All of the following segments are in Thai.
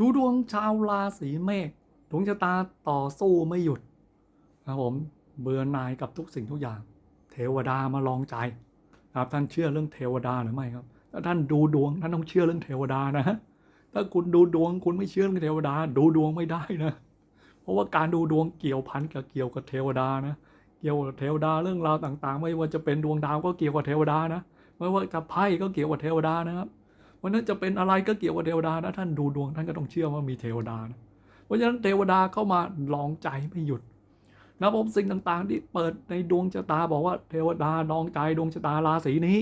ดูดวงชาวราศีเมษดวงชะตาต่อสู้ไม่หยุดนะครับผมเบื่อหน่ายกับทุกสิ่งทุกอย่าง เทวดามาลองใจนะครับท่านเชื่อเรื่องเทวดาหรือไม่ครับ ถ้าท่านดูดวงท่านต้องเชื่อเรื่องเทวดานะถ้าคุณดูดวงคุณไม่เชื่อเรื่องเทวดา ดูดวงไม่ได้นะ เพราะว่าการดูดวงเกี่ยวพันกับเกี่ยวกับเทวดานะเกี่ยวกับเทวดาเรื่องราวต่างๆ ไม่ว่าจะเป็นดวงดาวก็เกี่ยวกับเทวดานะ ไม่ว่าจะไพ่ก็เกี่ยวกับเทวดานะครับ เพราะฉะนั้นจะเป็นอะไรก็เกี่ยวกับเทวดานะท่านดูดวงท่านก็ต้องเชื่อว่ามีเทวดานะเพราะฉะนั้นเทวดาเข้ามาลองใจไม่หยุดนะผมสิ่งต่างๆ ที่เปิดในดวงชะตาบอกว่าเทวดาลองใจดวงชะตาราศีนี้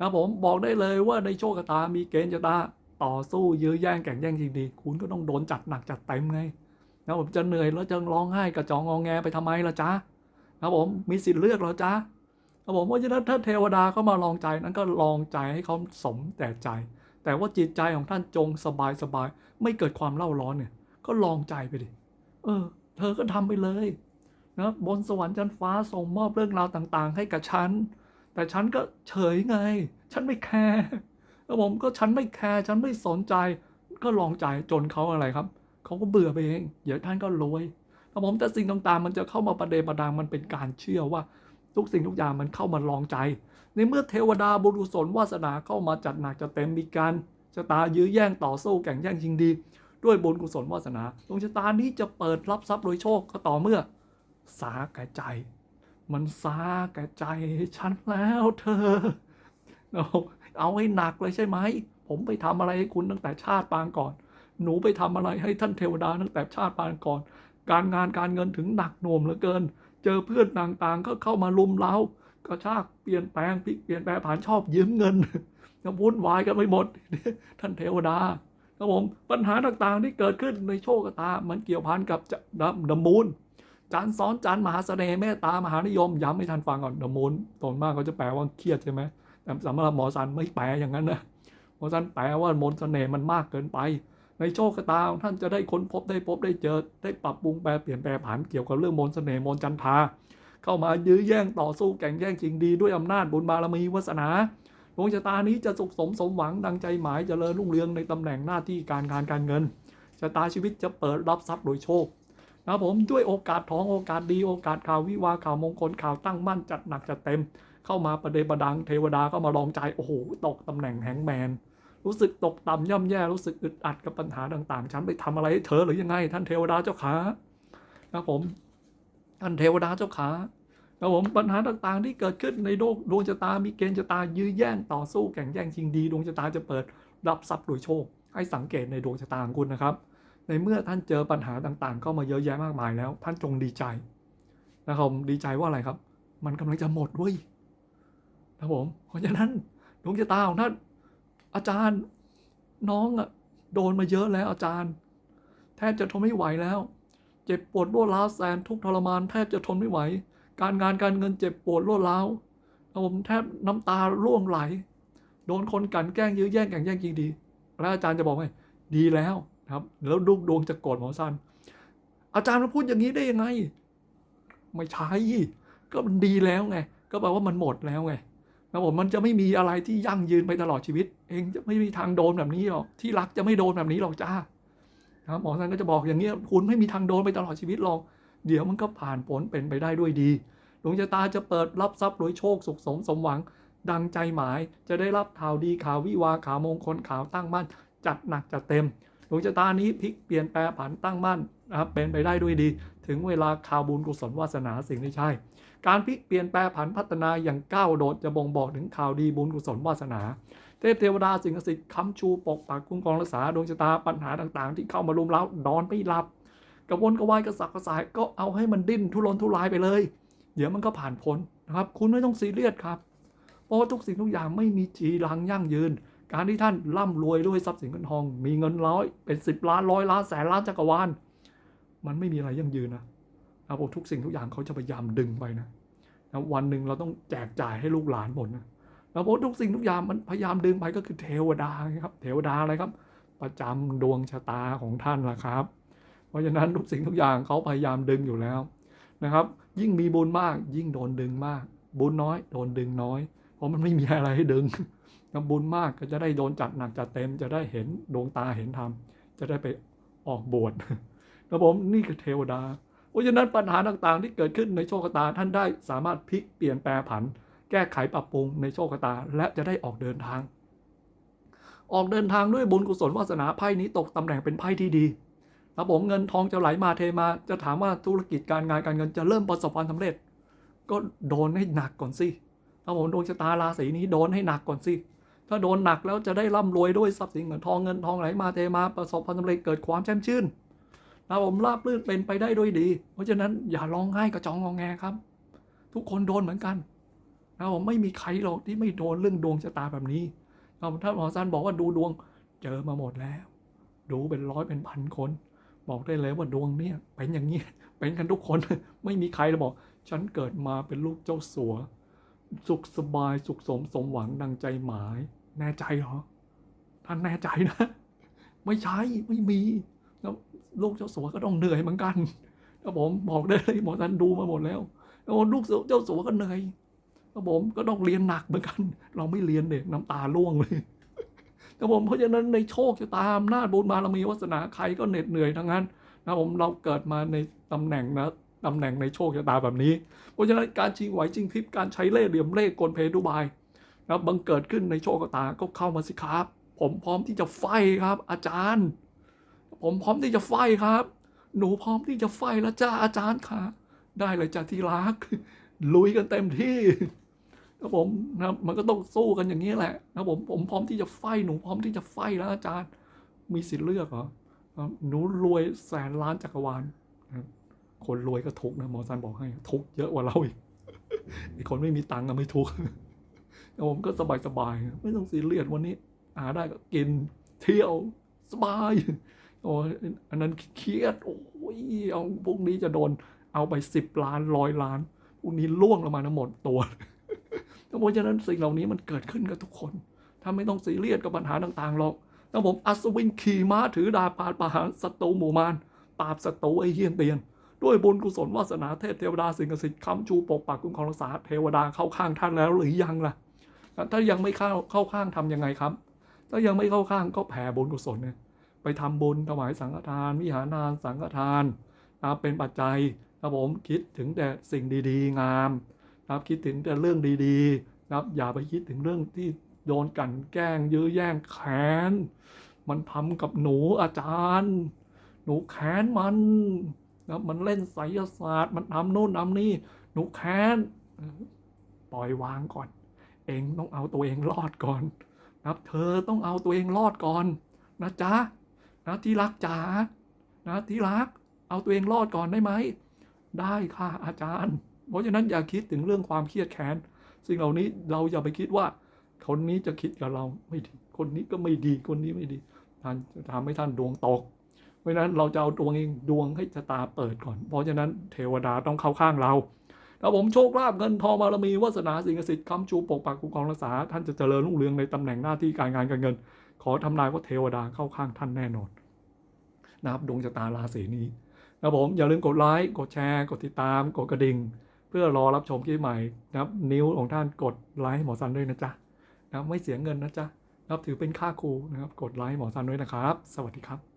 นะผมบอกได้เลยว่าในโชคชะตามีเกณฑ์ชะตาต่อสู้ยื้อแย่งแข่งแย่งชิงดีคุณก็ต้องโดนจัดหนักจัดเต็มไงนะผมจะเหนื่อยแล้วจะร้องไห้กระจองงองแงไปทำไมล่ะจ๊ะนะผมมีสิทธิ์เลือกเหรอจ๊ะนะผมเพราะฉะนั้นถ้าเทวดาเข้ามาลองใจนั้นก็ลองใจให้เขาสมแต่ใจ แต่ว่าจิตใจของท่านจงสบายสบายไม่เกิดความเล่าร้อนเนี่ย ก็ลองใจไปดิ เออ เธอก็ทำไปเลยนะบนสวรรค์ชั้นฟ้าส่งมอบเรื่องราวต่าง ๆ ให้กับฉัน แต่ฉันก็เฉยไง ฉันไม่แคร์แล้วผมก็ฉันไม่แคร์ฉันไม่สนใจ ก็ลองใจจนเขาอะไรครับเขาก็เบื่อไปเอง เดี๋ยวท่านก็รวยแล้วผมแต่สิ่งต่างๆ มันจะเข้ามาประเดประดังมันเป็นการเชื่อว่า ทุกสิ่งทุกอย่างมันเข้ามาลองใจ ในเมื่อเทวดาบุรุษนวาสนาเข้ามาจัดหนักจะเต็มมีการชะตายื้อแย่งต่อสู้แข่งแย่งชิงดี ด้วยบุญกุศลวาสนาดวงชะตานี้จะเปิดรับทรัพย์โดยโชคก็ต่อเมื่อ สาแก่ใจ มันสาแก่ใจฉันแล้วเธอ เอาให้หนักเลยใช่ไหม ผมไปทำอะไรให้คุณตั้งแต่ชาติปางก่อน หนูไปทำอะไรให้ท่านเทวดาตั้งแต่ชาติปางก่อน การงานการเงินถึงหนักหน่วงเหลือเกิน เจอเพื่อนต่างๆ ก็เข้ามาลุมเล้ากระชากเปลี่ยนแปลงพลิกเปลี่ยนแปลงผ่านชอบยืมเงินก็วุ่นวายกันไปหมด ท่านเทวดาครับผมปัญหาต่างๆที่เกิดขึ้นในโชคชะตา มันเกี่ยวพันกับดับดมูลจานซ้อนจานมหาเสน่ห์เมตตามหานิยมย้ำให้ท่านฟังก่อนดมูลตนมากเขาจะแปลว่าเครียดใช่ไหมแต่สำหรับหมอสันไม่แปลอย่างนั้นนะหมอสันแปลว่ามนต์เสน่ห์มันมากเกินไป ในโชคชะตาของท่านจะได้ค้นพบได้พบได้เจอ ได้ปรับปรุงแปลเปลี่ยนแปลผันเกี่ยวกับเรื่องมนต์เสน่ห์มนต์จันทาเข้ามายื้อแย่งต่อสู้แข่งแย่งชิงดีด้วยอำนาจบุญบารมีวาสนาดวงชะตานี้จะสุขสมสมหวังดังใจหมายเจริญรุ่งเรืองในตำแหน่งหน้าที่การงานการเงินชะตาชีวิตจะเปิดรับทรัพย์โดยโชคนะครับผมด้วยโอกาสท้องโอกาสดีโอกาสข่าววิวาข่าวมงคลข่าวตั้งมั่นจัดหนักจัดเต็ม เข้ามาประเดประดังเทวดาก็มาลองใจโอ้โหตกตำแหน่งแฮงแมน รู้สึกตกต่ำย่ำแย่รู้สึกอึดอัดกับปัญหาต่างๆ ฉันไปทำอะไรให้เธอหรือยังไง ท่านเทวดาเจ้าขาครับผม ท่านเทวดาเจ้าขาครับผมปัญหาต่างๆ ที่เกิดขึ้นในโลกดวงชะตามีเกณฑ์ชะตายื้อแย่งต่อสู้แข่งแย่งชิงดีดวงชะตาจะเปิดรับทรัพย์โดยโชค ให้สังเกตในดวงชะตาของคุณนะครับ ในเมื่อท่านเจอปัญหาต่างๆ เข้ามาเยอะแยะมากมายแล้ว ท่านจงดีใจนะครับดีใจว่าอะไรครับ มันกำลังจะหมดด้วยนะครับผมเพราะฉะนั้นดวงชะตาของท่าน อาจารย์น้องอะโดนมาเยอะแล้วอาจารย์ แทบจะทนไม่ไหวแล้ว เจ็บปวดรวดร้าวแสนทุกทรมานแทบจะทนไม่ไหว การงานการเงินเจ็บปวดรวดร้าวผมแทบน้ำตาร่วงไหล โดนคนกันแกล้งยื้อแย่งแข่งแย่งจริงดี แล้วอาจารย์จะบอกว่าดีแล้วครับ แล้วดุกดวงจะโกรธหมอสันอาจารย์มาพูดอย่างนี้ได้ยังไง ไม่ใช่ก็มันดีแล้วไง ก็แปลว่ามันหมดแล้วไง นะผมมันจะไม่มีอะไรที่ยั่งยืนไปตลอดชีวิต เองจะไม่มีทางโดนแบบนี้หรอกที่รักจะไม่โดนแบบนี้หรอกจ้านะครับหมอสันก็จะบอกอย่างเงี้ยคุณไม่มีทางโดนไปตลอดชีวิตหรอกเดี๋ยวมันก็ผ่านผลเป็นไปได้ด้วยดีดวงชะตาจะเปิดรับทรัพย์โดยโชคสุขสมสมหวัง ดังใจหมายจะได้รับข่าวดีข่าววิวาข่าวมงคลข่าวตั้งมั่นจัดหนักจัดเต็มดวงชะตานี้พลิกเปลี่ยนแปลผันตั้งมั่นนะครับเป็นไปได้ด้วยดี ถึงเวลาข่าวบุญกุศลวาสนาสิ่งที่ใช่ การพลิกเปลี่ยนแปลผันพัฒนาอย่างก้าวโดดจะบ่งบอกถึงข่าวดีบุญกุศลวาสนา เทพเทวดาสิ่งศักดิ์สิทธิ์ค้ำชูปกปักคุ้มครองรักษาดวงชะตาปัญหาต่างๆ ที่เข้ามารุมเร้านอนไม่หลับกระวนกระวายกระสับกระส่ายก็เอาให้มันดิ้นทุรนทุรายไปเลย เดี๋ยวมันก็ผ่านพ้นนะครับ คุณไม่ต้องซีเรียสครับ เพราะว่าทุกสิ่งทุกอย่างไม่มีจีรังยั่งยืน การที่ท่านร่ำรวยด้วยทรัพย์สินเงินทอง มีเงินร้อยเป็นสิบล้านร้อยล้านแสนล้านจักรวาล มันไม่มีอะไรยั่งยืนนะครับผมทุกสิ่งทุกอย่างเขาจะพยายามดึงไปนะนะวันหนึ่งเราต้องแจกจ่ายให้ลูกหลานหมดนะแล้วผมทุกสิ่งทุกอย่างมันพยายามดึงไปก็คือเทวดาครับ เทวดาอะไรครับ ประจำดวงชะตาของท่านละครับ เพราะฉะนั้นทุกสิ่งทุกอย่างเขาพยายามดึงอยู่แล้วนะครับ ยิ่งมีบุญมากยิ่งโดนดึงมาก บุญน้อยโดนดึงน้อย เพราะมันไม่มีอะไรให้ดึงนะบุญมากก็จะได้โดนจัดหนักจัดเต็มจะได้เห็นดวงตาเห็นธรรมจะได้ไปออกบวช ครับผมนี่คือเทวดาเพราะฉะนั้นปัญหาต่างๆ ที่เกิดขึ้นในโชคชะตาท่านได้สามารถพลิกเปลี่ยนแปลผัน แก้ไขปรับปรุงในโชคชะตาและจะได้ออกเดินทาง ออกเดินทางด้วยบุญกุศลวาสนาไพ่นี้ตกตำแหน่งเป็นไพ่ที่ดีครับผมเงินทองจะไหลมาเทมา จะถามว่าธุรกิจการงานการเงินจะเริ่มประสบความสำเร็จ ก็โดนให้หนักก่อนสิครับผมดวงชะตาราศีนี้โดนให้หนักก่อนสิถ้าโดนหนักแล้วจะได้ร่ำรวยด้วยทรัพย์สินเงินทองเงินทองไหลมาเทมาประสบความสำเร็จเกิดความแช่มชื่น นะผมราบรื่นเป็นไปได้ด้วยดี เพราะฉะนั้นอย่าร้องไห้กระจองงองแงครับ ทุกคนโดนเหมือนกันนะผมไม่มีใครหรอกที่ไม่โดนเรื่องดวงชะตาแบบนี้นะถ้าหมอซันบอกว่าดูดวงเจอมาหมดแล้ว ดูเป็นร้อยเป็นพันคน บอกได้เลยว่าดวงเนี่ยเป็นอย่างนี้เป็นกันทุกคนไม่มีใครเลยบอก ฉันเกิดมาเป็นลูกเจ้าสัว สุขสบายสุขสมสมหวังดังใจหมาย แน่ใจเหรอท่านแน่ใจนะ ไม่ใช่ไม่มี แล้วลูกเจ้าสัวก็ต้องเหนื่อยเหมือนกันแล้วผมบอกได้เลยหมอท่านดูมาหมดแล้วแล้วลูกเจ้าสัวก็เหนื่อยแล้วผมก็ต้องเรียนหนักเหมือนกัน เราไม่เรียนเด็กน้ำตาร่วงเลยแต่ผมเพราะฉะนั้นในโชคชะตาอำนาจบุญบารมีวาสนาใครก็เหน็ดเหนื่อยทั้งนั้นนะผมเราเกิดมาในตำแหน่งนะตำแหน่งในโชคชะตาแบบนี้ เพราะฉะนั้นการชิงไหวชิงพริบการใช้เล่ห์เหลี่ยมเล่ห์กลเพทุบายนะบังเกิดขึ้นในโชคชะตาก็เข้ามาสิครับ ผมพร้อมที่จะไฟครับอาจารย์ ผมพร้อมที่จะไฟครับ หนูพร้อมที่จะไฟแล้วจ้าอาจารย์ค่ะ ได้เลยจ้าที่รัก ลุยกันเต็มที่ครับผมนะมันก็ต้องสู้กันอย่างนี้แหละนะผมผมพร้อมที่จะไฟหนูพร้อมที่จะไฟแล้วอาจารย์ มีสิทธิ์เลือกเหรอหนูรวยแสนล้านจักรวาลคนรวยก็ทุกนะหมอซันบอกให้ทุกเยอะกว่าเราอีกไอคนไม่มีตังค์ก็ไม่ทุกข์แต่ผมก็สบายสบายไม่ต้องซีเรียสวันนี้หาได้ก็กินเที่ยวสบาย โอ้อันนั้นเครียดโอ้ยเอาพวกนี้จะโดนเอาไปสิบล้านร้อยล้านพวกนี้ล่วงลงมาทั้งหมดตัวเพราะฉะนั้นสิ่งเหล่านี้มันเกิดขึ้นกับทุกคน ถ้าไม่ต้องซีเรียสกับปัญหาต่างๆหรอกถ้าผมอัศวินขี่ม้าถือดาบปราดประหารศัตรูหมู่มารปราบศัตรูไอ้เฮี้ยนเตียน ด้วยบุญกุศลวาสนาเทพเทวดาสิ่งศักดิ์สิทธิ์คำชูปกปักคุ้มครองรักษาเทวดาเข้าข้างท่านแล้วหรือยังล่ะ ถ้ายังไม่เข้าเข้าข้างทำยังไงครับ ถ้ายังไม่เข้าข้างก็แผ่บุญกุศลเนี่ย ไปทำบุญถวายสังฆทาน วิหารทานสังฆทานนะครับเป็นปัจจัยครับผมคิดถึงแต่สิ่งดีๆ งามนะครับคิดถึงแต่เรื่องดีๆนะครับอย่าไปคิดถึงเรื่องที่โดนกันแกล้งยื้อแย่งแค้นมันทำกับหนูอาจารย์ หนูแค้นมันนะมันเล่นไสยศาสตร์ มันทำโน่นทำนี่ หนูแค้นปล่อยวางก่อน เองต้องเอาตัวเองรอดก่อนนะเธอต้องเอาตัวเองรอดก่อนนะจ๊ะ นะที่รักจ๋านะที่รัก เอาตัวเองรอดก่อนได้ไหม ได้ค่ะอาจารย์ เพราะฉะนั้นอย่าคิดถึงเรื่องความเครียดแค้นสิ่งเหล่านี้เราอย่าไปคิดว่าคนนี้จะคิดกับเราไม่ดี คนนี้ก็ไม่ดีคนนี้ไม่ดีท่านจะทำให้ท่านดวงตก เพราะฉะนั้นเราจะเอาดวงเองดวงให้ชะตาเปิดก่อน เพราะฉะนั้นเทวดาต้องเข้าข้างเราถ้าผมโชคลาภเงินทองบารมีวาสนาสิ่งศักดิ์สิทธิ์คำชูปกปักคุ้มครองรักษาท่านจะเจริญรุ่งเรืองในตำแหน่งหน้าที่การงานการเงิน ขอทำนายว่าเทวดาเข้าข้างท่านแน่นอนนะครับดวงชะตาราศีนี้นะครับผมอย่าลืมกดไลค์กดแชร์ กดติดตาม กดกระดิ่ง เพื่อรอรับชมคลิปใหม่นะครับ นิ้วของท่านกดไลค์หมอซันด้วยนะจ๊ะนะไม่เสียเงินนะจ๊ะนะครับถือเป็นค่าครูนะครับ กดไลค์หมอซันด้วยนะครับ สวัสดีครับ